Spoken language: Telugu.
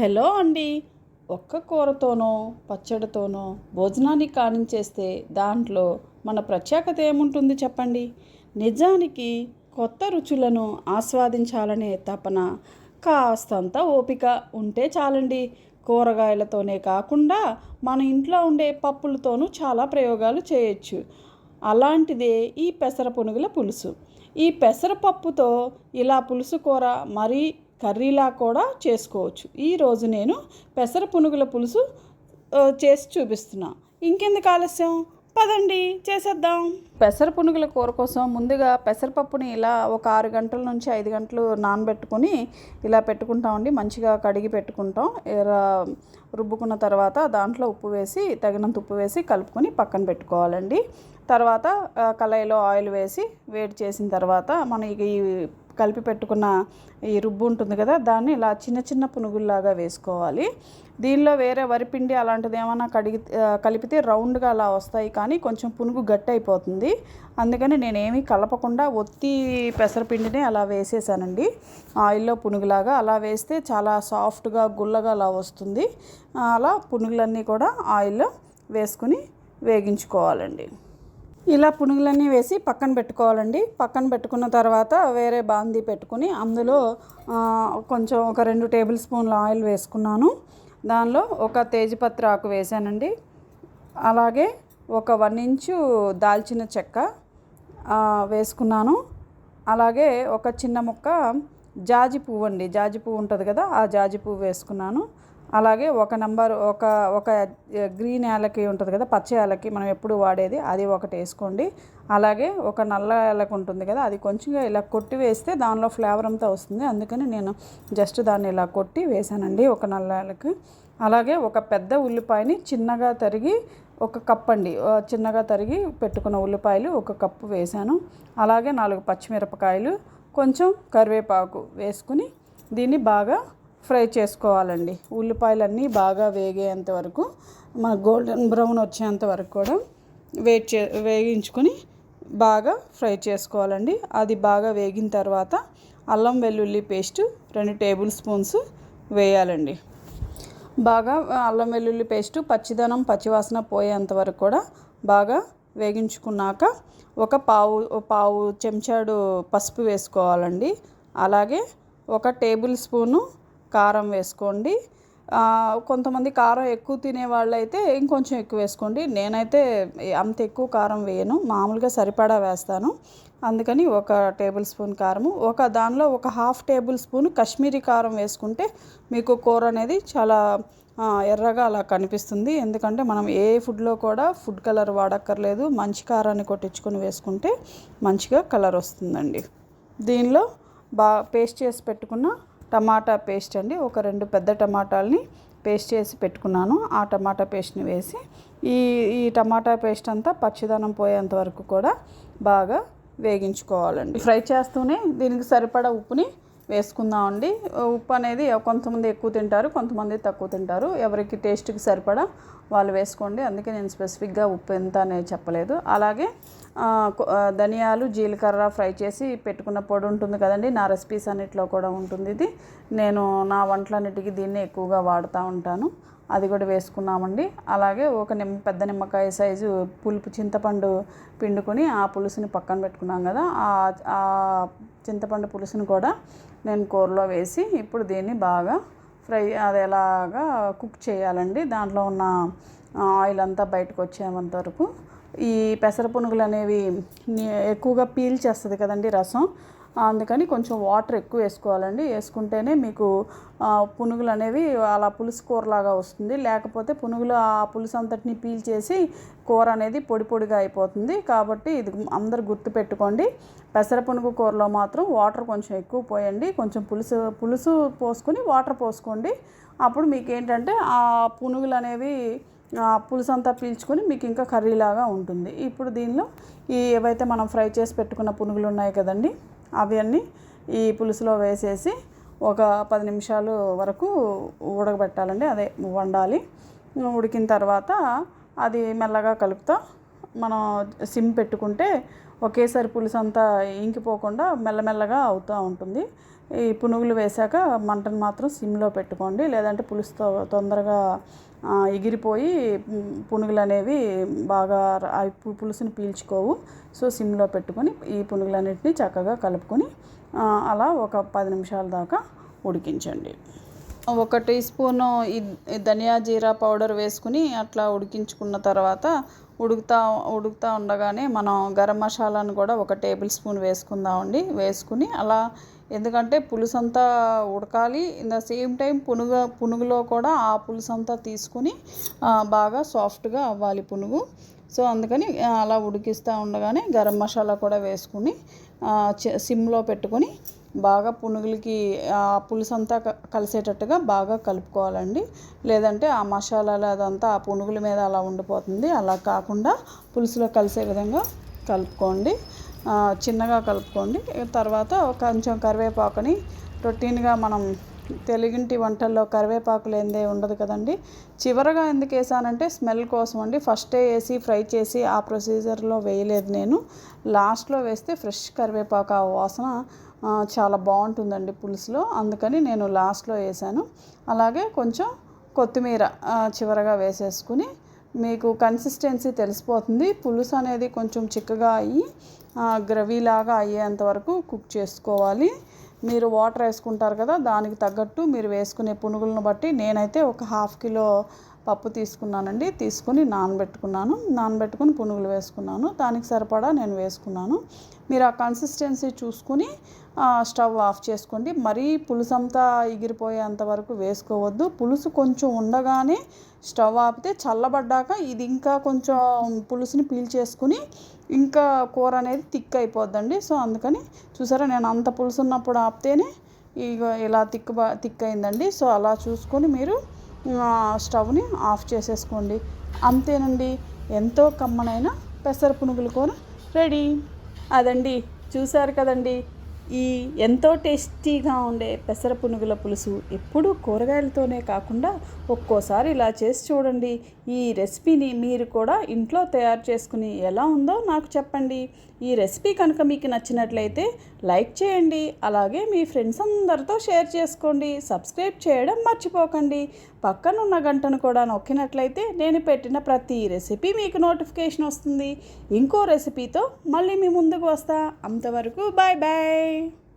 హలో అండి. ఒక్క కూరతోనో పచ్చడితోనో భోజనాన్ని కానించేస్తే దాంట్లో మన ప్రత్యేకత ఏముంటుంది చెప్పండి? నిజానికి కొత్త రుచులను ఆస్వాదించాలనే తపన కాస్తంత ఓపిక ఉంటే చాలండి. కూరగాయలతోనే కాకుండా మన ఇంట్లో ఉండే పప్పులతోనూ చాలా ప్రయోగాలు చేయొచ్చు. అలాంటిదే ఈ పెసర పునుగుల పులుసు. ఈ పెసరపప్పుతో ఇలా పులుసు కూర మరీ కర్రీలా కూడా చేసుకోవచ్చు. ఈరోజు నేను పెసర పునుగుల పులుసు చేసి చూపిస్తున్నా. ఇంకెందుకు ఆలస్యం? పదండి చేసేద్దాం. పెసర పునుగుల కూర కోసం ముందుగా పెసరపప్పుని ఇలా ఒక ఆరు గంటల నుంచి ఐదు గంటలు నానబెట్టుకొని ఇలా పెట్టుకుంటామండి మంచిగా కడిగి పెట్టుకుంటాం. రుబ్బుకున్న తర్వాత దాంట్లో ఉప్పు వేసి తగినంత ఉప్పు వేసి కలుపుకొని పక్కన పెట్టుకోవాలండి. తర్వాత కళాయిలో ఆయిల్ వేసి వేడి చేసిన తర్వాత మనం ఇక ఈ కలిపి పెట్టుకున్న ఈ రుబ్బు ఉంటుంది కదా దాన్ని ఇలా చిన్న చిన్న పునుగుల్లాగా వేసుకోవాలి. దీనిలో వేరే వరిపిండి అలాంటిది ఏమైనా కడిగి కలిపితే రౌండ్గా అలా వస్తాయి కానీ కొంచెం పునుగు గట్టి అయిపోతుంది. అందుకని నేనేమీ కలపకుండా ఒత్తి పెసరపిండిని అలా వేసేసానండి. ఆయిల్లో పునుగులాగా అలా వేస్తే చాలా సాఫ్ట్గా గుల్లగా అలా వస్తుంది. అలా పునుగులన్నీ కూడా ఆయిల్లో వేసుకుని వేగించుకోవాలండి. ఇలా పునుగులన్నీ వేసి పక్కన పెట్టుకోవాలండి. పక్కన పెట్టుకున్న తర్వాత వేరే బాందీ పెట్టుకుని అందులో కొంచెం ఒక రెండు టేబుల్ స్పూన్ల ఆయిల్ వేసుకున్నాను. దానిలో ఒక తేజపత్ర ఆకు వేసానండి. అలాగే ఒక వన్ ఇంచు దాల్చిన చెక్క వేసుకున్నాను. అలాగే ఒక చిన్న ముక్క జాజి పువ్వు అండి జాజి పువ్వు ఉంటుంది కదా ఆ జాజి పువ్వు వేసుకున్నాను. అలాగే ఒక నంబర్ ఒక ఒక గ్రీన్ యాలకి ఉంటుంది కదా పచ్చ యాలకి మనం ఎప్పుడు వాడేది అది ఒకటి వేసుకోండి. అలాగే ఒక నల్ల యాలకి ఉంటుంది కదా అది కొంచెంగా ఇలా కొట్టి వేస్తే దానిలో ఫ్లేవర్ అంతా వస్తుంది. అందుకని నేను జస్ట్ దాన్ని ఇలా కొట్టి వేసానండి ఒక నల్ల యాలకి. అలాగే ఒక పెద్ద ఉల్లిపాయని చిన్నగా తరిగి ఒక కప్ అండి చిన్నగా తరిగి పెట్టుకున్న ఉల్లిపాయలు ఒక కప్పు వేసాను. అలాగే నాలుగు పచ్చిమిరపకాయలు కొంచెం కరివేపాకు వేసుకుని దీన్ని బాగా ఫ్రై చేసుకోవాలండి. ఉల్లిపాయలన్నీ బాగా వేగేంత వరకు మన గోల్డెన్ బ్రౌన్ వచ్చేంత వరకు కూడా వేట్ చే వేగించుకొని బాగా ఫ్రై చేసుకోవాలండి. అది బాగా వేగిన తర్వాత అల్లం వెల్లుల్లి పేస్ట్ రెండు టేబుల్ స్పూన్స్ వేయాలండి. బాగా అల్లం వెల్లుల్లి పేస్టు పచ్చిదనం పచ్చివాసన పోయేంత వరకు కూడా బాగా వేగించుకున్నాక ఒక పావు పావు చెంచాడు పసుపు వేసుకోవాలండి. అలాగే ఒక టేబుల్ స్పూను కారం వేసుకోండి. కొంతమంది కారం ఎక్కువ తినే వాళ్ళైతే ఇంకొంచెం ఎక్కువ వేసుకోండి. నేనైతే అంత ఎక్కువ కారం వేయను. మామూలుగా సరిపడా వేస్తాను. అందుకని ఒక టేబుల్ స్పూన్ కారము. ఒక దానిలో ఒక హాఫ్ టేబుల్ స్పూన్ కాశ్మీరీ కారం వేసుకుంటే మీకు కూర అనేది చాలా ఎర్రగా అలా కనిపిస్తుంది. ఎందుకంటే మనం ఏ ఫుడ్లో కూడా ఫుడ్ కలర్ వాడక్కర్లేదు. మంచి కారాన్ని కొట్టించుకొని వేసుకుంటే మంచిగా కలర్ వస్తుందండి. దీనిలో బా పేస్ట్ చేసి పెట్టుకున్న టమాటా పేస్ట్ అండి. ఒక రెండు పెద్ద టమాటాలని పేస్ట్ చేసి పెట్టుకున్నాను. ఆ టమాటా పేస్ట్ని వేసి ఈ ఈ టమాటా పేస్ట్ అంతా పచ్చిదనం పోయేంత వరకు కూడా బాగా వేగించుకోవాలండి. ఫ్రై చేస్తూనే దీనికి సరిపడా ఉప్పుని వేసుకుందామండి. ఉప్పు అనేది కొంతమంది ఎక్కువ తింటారు కొంతమంది తక్కువ తింటారు. ఎవరికి టేస్ట్కి సరిపడా వాళ్ళు వేసుకోండి. అందుకే నేను స్పెసిఫిక్గా ఉప్పు ఎంత అనేది చెప్పలేదు. అలాగే ధనియాలు జీలకర్ర ఫ్రై చేసి పెట్టుకున్న పొడి ఉంటుంది కదండి. నా రెసిపీస్ అన్నిట్లో కూడా ఉంటుంది ఇది. నేను నా వంటలన్నిటికీ దీన్ని ఎక్కువగా వాడుతూ ఉంటాను. అది కూడా వేసుకున్నామండి. అలాగే ఒక నిమ్మ పెద్ద నిమ్మకాయ సైజు పులుపు చింతపండు పిండుకొని ఆ పులుసుని పక్కన పెట్టుకున్నాం కదా. ఆ చింతపండు పులుసుని కూడా నేను కూరలో వేసి ఇప్పుడు దీన్ని బాగా ఫ్రై అది ఎలాగా కుక్ చేయాలండి. దాంట్లో ఉన్న ఆయిల్ అంతా బయటకు వచ్చేంత వరకు ఈ పెసర పునుగులు అనేవి ఎక్కువగా పీల్ చేస్తుంది కదండి రసం. అందుకని కొంచెం వాటర్ ఎక్కువ వేసుకోవాలండి. వేసుకుంటేనే మీకు పునుగులు అనేవి అలా పులుసు కూరలాగా వస్తుంది. లేకపోతే పునుగులు ఆ పులుసు అంతటిని పీల్ చేసి కూర అనేది పొడి పొడిగా అయిపోతుంది. కాబట్టి ఇది అందరు గుర్తుపెట్టుకోండి పెసర పునుగు కూరలో మాత్రం వాటర్ కొంచెం ఎక్కువ పోయండి. కొంచెం పులుసు పులుసు పోసుకొని వాటర్ పోసుకోండి. అప్పుడు మీకు ఏంటంటే ఆ పునుగులు అనేవి పులుసు అంతా పీల్చుకొని మీకు ఇంకా కర్రీలాగా ఉంటుంది. ఇప్పుడు దీనిలో ఈ ఏవైతే మనం ఫ్రై చేసి పెట్టుకున్న పునుగులు ఉన్నాయి కదండి అవన్నీ ఈ పులుసులో వేసేసి ఒక పది నిమిషాలు వరకు ఉడకబెట్టాలండి. అదే వండాలి. ఉడికిన తర్వాత అది మెల్లగా కలుపుతా మనం సిమ్ పెట్టుకుంటే ఒకేసారి పులుసు అంతా ఇంకిపోకుండా మెల్లమెల్లగా అవుతూ ఉంటుంది. ఈ పునుగులు వేశాక మంటను మాత్రం సిమ్లో పెట్టుకోండి. లేదంటే పులుసుతో తొందరగా ఎగిరిపోయి పునుగులు అనేవి బాగా అవి పులుసుని పీల్చుకోవు. సో సిమ్లో పెట్టుకొని ఈ పునుగులన్నింటినీ చక్కగా కలుపుకొని అలా ఒక పది నిమిషాల దాకా ఉడికించండి. ఒక టీ స్పూను ధనియా జీరా పౌడర్ వేసుకుని అట్లా ఉడికించుకున్న తర్వాత ఉడుకుతా ఉడుకుతా ఉండగానే మనం గరం మసాలాను కూడా ఒక టేబుల్ స్పూన్ వేసుకుందామండి. వేసుకుని అలా ఎందుకంటే పులుసు అంతా ఉడకాలి. ఇన్ ద సేమ్ టైం పునుగ పునుగులో కూడా ఆ పులుసు అంతా తీసుకుని బాగా సాఫ్ట్గా అవ్వాలి పునుగు. సో అందుకని అలా ఉడికిస్తూ ఉండగానే గరం మసాలా కూడా వేసుకుని సిమ్లో పెట్టుకొని బాగా పునుగులకి ఆ పులుసు అంతా కలిసేటట్టుగా బాగా కలుపుకోవాలండి. లేదంటే ఆ మసాలాలు అదంతా ఆ పునుగుల మీద అలా ఉండిపోతుంది. అలా కాకుండా పులుసులో కలిసే విధంగా కలుపుకోండి. చిన్నగా కలుపుకోండి. తర్వాత కొంచెం కరివేపాకుని రొటీన్గా మనం తెలుగింటి వంటల్లో కరివేపాకు లేనిదే ఉండదు కదండి. చివరగా ఎందుకు వేసానంటే స్మెల్ కోసం అండి. ఫస్టే వేసి ఫ్రై చేసి ఆ ప్రొసీజర్లో వేయలేదు నేను. లాస్ట్లో వేస్తే ఫ్రెష్ కరివేపాకు ఆ వాసన చాలా బాగుంటుందండి పులుసులో. అందుకని నేను లాస్ట్లో వేసాను. అలాగే కొంచెం కొత్తిమీర చివరగా వేసేసుకుని మీకు కన్సిస్టెన్సీ తెలిసిపోతుంది. పులుసు అనేది కొంచెం చిక్కగా అయ్యి గ్రవీ లాగా అయ్యేంత వరకు కుక్ చేసుకోవాలి. మీరు వాటర్ వేసుకుంటారు కదా దానికి తగ్గట్టు మీరు వేసుకునే పునుగులను బట్టి నేనైతే ఒక హాఫ్ కిలో పప్పు తీసుకున్నానండి తీసుకుని నానబెట్టుకున్నాను. నానబెట్టుకుని పునుగులు వేసుకున్నాను. దానికి సరిపడా నేను వేసుకున్నాను. మీరు ఆ కన్సిస్టెన్సీ చూసుకుని స్టవ్ ఆఫ్ చేసుకోండి. మరీ పులుసు అంతా ఎగిరిపోయేంత వరకు వేసుకోవద్దు. పులుసు కొంచెం ఉండగానే స్టవ్ ఆపితే చల్లబడ్డాక ఇది ఇంకా కొంచెం పులుసుని పీల్చేసుకుని ఇంకా కూర అనేది థిక్ అయిపోద్దండి. సో అందుకని చూసారా నేను అంత పులుసు ఉన్నప్పుడు ఆపితేనే ఇక ఇలా థిక్ బా థిక్ అయిందండి. సో అలా చూసుకొని మీరు స్టవ్ని ఆఫ్ చేసేసుకోండి. అంతేనండి ఎంతో కమ్మనైన పెసర పునుగులు కూర రెడీ. అదండి చూశారు కదండి ఈ ఎంతో టేస్టీగా ఉండే పెసర పునుగుల పులుసు ఎప్పుడూ కూరగాయలతోనే కాకుండా ఒక్కోసారి ఇలా చేసి చూడండి. ఈ రెసిపీని మీరు కూడా ఇంట్లో తయారు చేసుకుని ఎలా ఉందో నాకు చెప్పండి. ఈ రెసిపీ కనుక మీకు నచ్చినట్లయితే లైక్ చేయండి అలాగే మీ ఫ్రెండ్స్ అందరితో షేర్ చేసుకోండి సబ్స్క్రైబ్ చేయడం మర్చిపోకండి. పక్కనున్న గంటను కూడా నొక్కినట్లయితే నేను పెట్టిన ప్రతి రెసిపీ మీకు నోటిఫికేషన్ వస్తుంది. ఇంకో రెసిపీతో మళ్ళీ మీ ముందుకు వస్తా. అంతవరకు బాయ్ బాయ్.